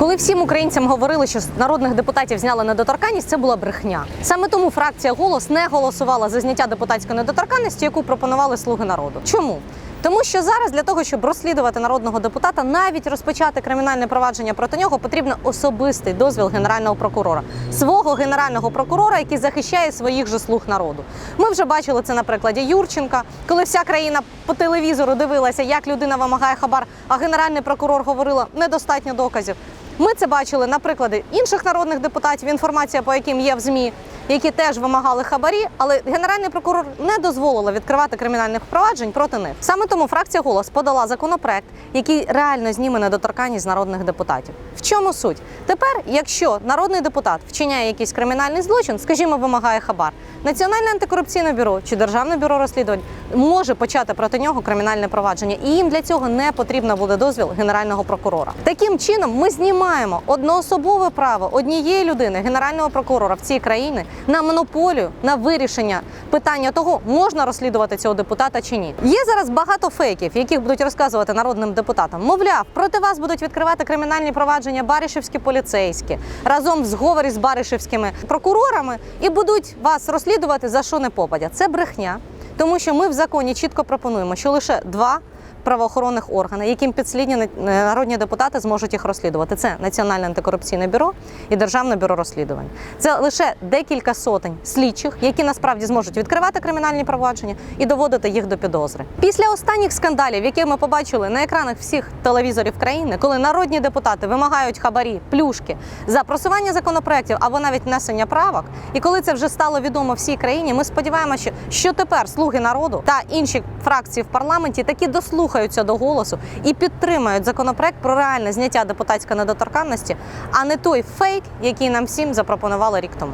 Коли всім українцям говорили, що з народних депутатів зняли недоторканність, це була брехня. Саме тому фракція голос не голосувала за зняття депутатської недоторканності, яку пропонували слуги народу. Чому? Тому що зараз для того, щоб розслідувати народного депутата, навіть розпочати кримінальне провадження проти нього, потрібно особистий дозвіл генерального прокурора, свого генерального прокурора, який захищає своїх же слуг народу. Ми вже бачили це на прикладі Юрченка, коли вся країна по телевізору дивилася, як людина вимагає хабар, а генеральний прокурор говорила недостатньо доказів. Ми це бачили на приклади інших народних депутатів, інформація по яким є в ЗМІ, які теж вимагали хабарі, але генеральний прокурор не дозволила відкривати кримінальних проваджень проти них. Саме тому фракція голос подала законопроект, який реально зніме недоторканність з народних депутатів. В чому суть? Тепер, якщо народний депутат вчиняє якийсь кримінальний злочин, скажімо, вимагає хабар, Національне антикорупційне бюро чи Державне бюро розслідувань може почати проти нього кримінальне провадження, і їм для цього не потрібно буде дозвіл генерального прокурора. Таким чином, ми знімаємо одноособове право однієї людини, генерального прокурора в цій країні, на монополію на вирішення питання того, можна розслідувати цього депутата чи ні. Є зараз багато фейків, яких будуть розказувати народним депутатам. Мовляв, проти вас будуть відкривати кримінальні провадження баришівські поліцейські разом в зговорі з баришівськими прокурорами і будуть вас розслідувати за що не попадя. Це брехня, тому що ми в законі чітко пропонуємо, що лише два. Правоохоронних органів, яким підслідні народні депутати зможуть їх розслідувати. Це Національне антикорупційне бюро і Державне бюро розслідувань. Це лише декілька сотень слідчих, які насправді зможуть відкривати кримінальні провадження і доводити їх до підозри. Після останніх скандалів, які ми побачили на екранах всіх телевізорів країни, коли народні депутати вимагають хабарі, плюшки за просування законопроєктів або навіть внесення правок, і коли це вже стало відомо всій країні, ми сподіваємося, що, тепер слуги народу та інші фракції в парламенті таки дослухаються до голосу і підтримають законопроект про реальне зняття депутатської недоторканності, а не той фейк, який нам всім запропонували рік тому.